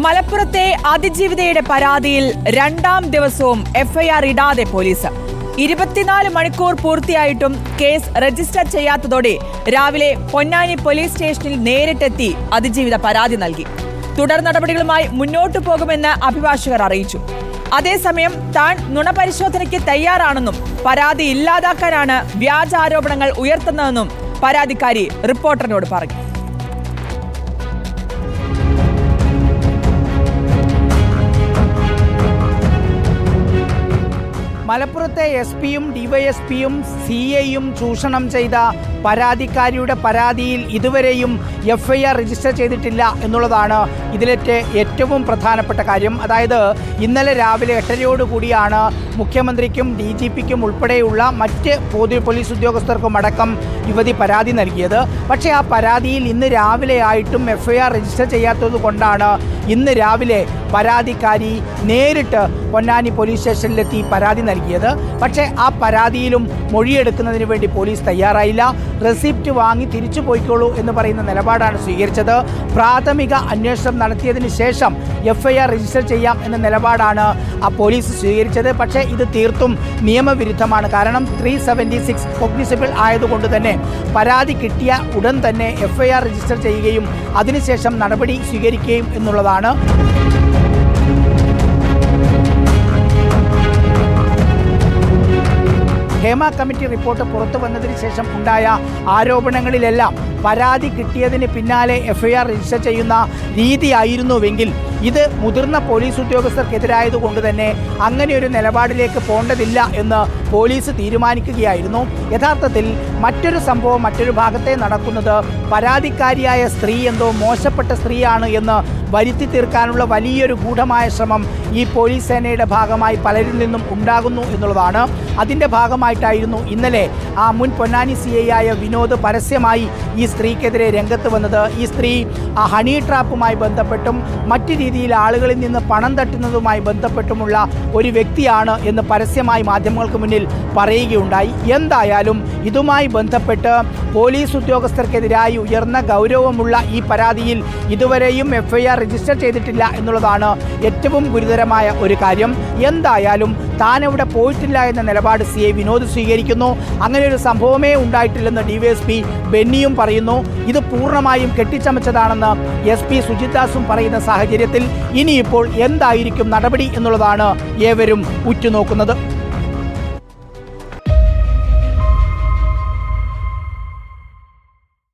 മലപ്പുറത്തെ അതിജീവിതയുടെ പരാതിയിൽ രണ്ടാം ദിവസവും എഫ്ഐആർ ഇടാതെ പോലീസ്. ഇരുപത്തിനാല് മണിക്കൂർ പൂർത്തിയായിട്ടും കേസ് രജിസ്റ്റർ ചെയ്യാത്തതോടെ രാവിലെ പൊന്നാനി പോലീസ് സ്റ്റേഷനിൽ നേരിട്ടെത്തി അതിജീവിത പരാതി നൽകി. തുടർ നടപടികളുമായി മുന്നോട്ടു പോകുമെന്ന് അഭിഭാഷകർ അറിയിച്ചു. അതേസമയം താൻ നുണപരിശോധനയ്ക്ക് തയ്യാറാണെന്നും പരാതി ഇല്ലാതാക്കാനാണ് വ്യാജ ആരോപണങ്ങൾ ഉയർത്തുന്നതെന്നും പരാതിക്കാരി റിപ്പോർട്ടറിനോട് പറഞ്ഞു. മലപ്പുറത്തെ എസ് പിയും ഡിവൈഎസ്പിയും സി ഐയും ചൂഷണം ചെയ്ത പരാതിക്കാരിയുടെ പരാതിയിൽ ഇതുവരെയും എഫ് ഐ ആർ രജിസ്റ്റർ ചെയ്തിട്ടില്ല എന്നുള്ളതാണ് ഇതിലേറ്റ് ഏറ്റവും പ്രധാനപ്പെട്ട കാര്യം. അതായത് ഇന്നലെ രാവിലെ എട്ടരയോടുകൂടിയാണ് മുഖ്യമന്ത്രിക്കും ഡി ജി പിക്കും ഉൾപ്പെടെയുള്ള മറ്റ് പൊതു പോലീസ് ഉദ്യോഗസ്ഥർക്കും അടക്കം യുവതി പരാതി നൽകിയത്. പക്ഷേ ആ പരാതിയിൽ ഇന്ന് രാവിലെ ആയിട്ടും എഫ് ഐ ആർ രജിസ്റ്റർ ചെയ്യാത്തത് കൊണ്ടാണ് ഇന്ന് രാവിലെ പരാതിക്കാരി നേരിട്ട് പൊന്നാനി പോലീസ് സ്റ്റേഷനിലെത്തി പരാതി നൽകിയത്. പക്ഷേ ആ പരാതിയിലും മൊഴിയെടുക്കുന്നതിന് വേണ്ടി പോലീസ് തയ്യാറായില്ല. റെസിപ്റ്റ് വാങ്ങി തിരിച്ചു പോയിക്കോളൂ എന്ന് പറയുന്ന നിലപാടാണ് സ്വീകരിച്ചത്. പ്രാഥമിക അന്വേഷണം നടത്തിയതിന് ശേഷം എഫ് ഐ ആർ രജിസ്റ്റർ ചെയ്യാം എന്ന നിലപാടാണ് ആ പോലീസ് സ്വീകരിച്ചത്. പക്ഷേ ഇത് തീർത്തും നിയമവിരുദ്ധമാണ്. കാരണം ത്രീ സെവന്റി സിക്സ് കോഗ്നിസിബിൾ ആയതുകൊണ്ട് തന്നെ പരാതി കിട്ടിയ ഉടൻ തന്നെ എഫ്ഐആർ രജിസ്റ്റർ ചെയ്യുകയും അതിനുശേഷം നടപടി സ്വീകരിക്കുകയും എന്നുള്ളതാണ്. ഹേമ കമ്മിറ്റി റിപ്പോർട്ട് പുറത്തു വന്നതിന് ശേഷം ഉണ്ടായ ആരോപണങ്ങളിലെല്ലാം പരാതി കിട്ടിയതിന് പിന്നാലെ എഫ്ഐആർ രജിസ്റ്റർ ചെയ്യുന്ന രീതിയായിരുന്നുവെങ്കിൽ ഇത് മുതിർന്ന പോലീസ് ഉദ്യോഗസ്ഥർക്കെതിരായതുകൊണ്ട് തന്നെ അങ്ങനെ ഒരു നിലപാടിലേക്ക് പോകേണ്ടതില്ല എന്ന് പോലീസ് തീരുമാനിക്കുകയായിരുന്നു. യഥാർത്ഥത്തിൽ മറ്റൊരു സംഭവം മറ്റൊരു ഭാഗത്തെ നടക്കുന്നത് പരാതിക്കാരിയായ സ്ത്രീ എന്തോ മോശപ്പെട്ട സ്ത്രീയാണ് എന്ന് വരുത്തി തീർക്കാനുള്ള വലിയൊരു ഗൂഢമായ ശ്രമം ഈ പോലീസ് സേനയുടെ ഭാഗമായി പലരിൽ നിന്നും ഉണ്ടാകുന്നു എന്നുള്ളതാണ്. അതിന്റെ ഭാഗമായിട്ടായിരുന്നു ഇന്നലെ ആ മുൻ പൊന്നാനി സി ഐ ആയ വിനോദ് പരസ്യമായി ഈ സ്ത്രീക്കെതിരെ രംഗത്ത് വന്നത്. ഈ സ്ത്രീ ആ ഹണി ട്രാപ്പുമായി ബന്ധപ്പെട്ടും മറ്റു രീതിയിൽ ആളുകളിൽ നിന്ന് പണം തട്ടുന്നതുമായി ബന്ധപ്പെട്ടുമുള്ള ഒരു വ്യക്തിയാണ് എന്ന് പരസ്യമായി മാധ്യമങ്ങൾക്ക് മുന്നിൽ പറയുകയുണ്ടായി. എന്തായാലും ഇതുമായി ബന്ധപ്പെട്ട് പോലീസ് ഉദ്യോഗസ്ഥർക്കെതിരായി ഉയർന്ന ഗൗരവമുള്ള ഈ പരാതിയിൽ ഇതുവരെയും എഫ്ഐആർ രജിസ്റ്റർ ചെയ്തിട്ടില്ല എന്നുള്ളതാണ് ഏറ്റവും ഗുരുതരമായ ഒരു കാര്യം. എന്തായാലും താൻ അവിടെ പോയിട്ടില്ല എന്ന നിലപാട് സി ഐ വിനോദ് സ്വീകരിക്കുന്നു. അങ്ങനെ ഒരു സംഭവമേ ഉണ്ടായിട്ടില്ലെന്ന് ഡിവൈഎസ്പി ബെന്നിയും പറയുന്നു. ഇത് പൂർണമായും കെട്ടിച്ചമച്ചതാണെന്ന് എസ് പി സുജിത് ദാസും പറയുന്ന സാഹചര്യത്തിൽ ഇനിയിപ്പോൾ എന്തായിരിക്കും നടപടി എന്നുള്ളതാണ് ഏവരും ഉറ്റുനോക്കുന്നത്.